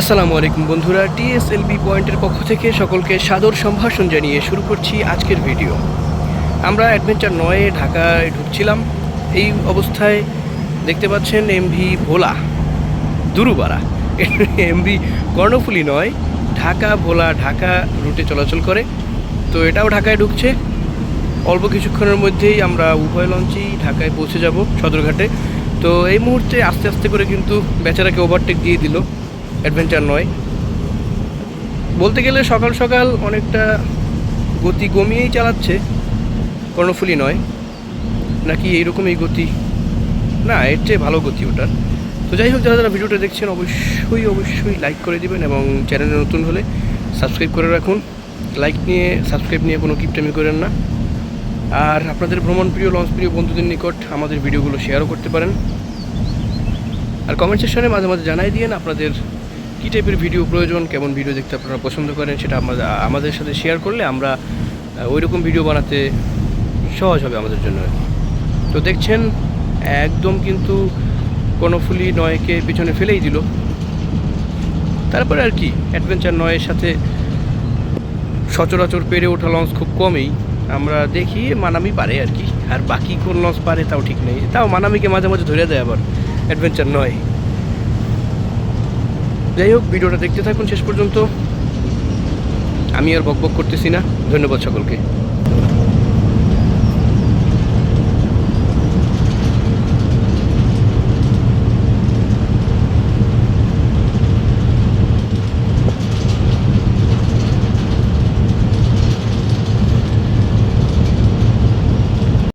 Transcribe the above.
আসসালামু আলাইকুম বন্ধুরা, টিএসএলবি পয়েন্টের পক্ষ থেকে সকলকে সাদর সম্ভাষণ জানিয়ে শুরু করছি আজকের ভিডিও। আমরা অ্যাডভেঞ্চার নয়ে ঢাকায় ঢুকছিলাম। এই অবস্থায় দেখতে পাচ্ছেন এমভি ভোলা দুরুবাড়া এমভি কর্ণফুলি নয়, ঢাকা, ভোলা, ঢাকা রুটে চলাচল করে। তো এটাও ঢাকায় ঢুকছে। অল্প কিছুক্ষণের মধ্যেই আমরা উভয় লঞ্চেই ঢাকায় পৌঁছে যাব সদরঘাটে। তো এই মুহূর্তে আস্তে আস্তে করে কিন্তু বেচারাকে ওভারটেক দিয়ে দিল। অ্যাডভেঞ্চার নয়। বলতে গেলে সকাল সকাল অনেকটা গতি কমিয়েই চালাচ্ছে, কর্ণফুলি নয়। নাকি এইরকমই গতি? না, এর চেয়ে ভালো গতি ওটার। তো যাই হোক, যারা যারা ভিডিওটা দেখছেন, অবশ্যই অবশ্যই লাইক করে দিবেন এবং চ্যানেলে নতুন হলে সাবস্ক্রাইব করে রাখুন। লাইক নিয়ে সাবস্ক্রাইব নিয়ে কোনো কিপটামি করেন না। আর আপনাদের ভ্রমণ প্রিয় লঞ্চ প্রিয় বন্ধুদের নিকট আমাদের ভিডিওগুলো শেয়ারও করতে পারেন। আর কমেন্ট সেকশনে মাঝে মাঝে জানাই দিয়েন আপনাদের কী টাইপের ভিডিও প্রয়োজন, কেমন ভিডিও দেখতে আপনারা পছন্দ করেন, সেটা আমাদের আমাদের সাথে শেয়ার করলে আমরা ওই রকম ভিডিও বানাতে সহজ হবে আমাদের জন্য। তো দেখছেন, একদম কিন্তু কর্ণফুলি নয়কে পিছনে ফেলেই দিল। তারপরে আর কি অ্যাডভেঞ্চার নয়ের সাথে সচরাচর পেরে ওঠা লঞ্চ খুব কমই। আমরা দেখি, মানামি পারে আর কি। আর বাকি কোন লঞ্চ পারে তাও ঠিক নেই। তাও মানামিকে মাঝে মাঝে ধরে দেয় আবার অ্যাডভেঞ্চার নয়। যাই হোক ভিডিওটা দেখতে থাকুন শেষ পর্যন্ত। আমি আর বকবক করতেছি না। ধন্যবাদ সকলকে।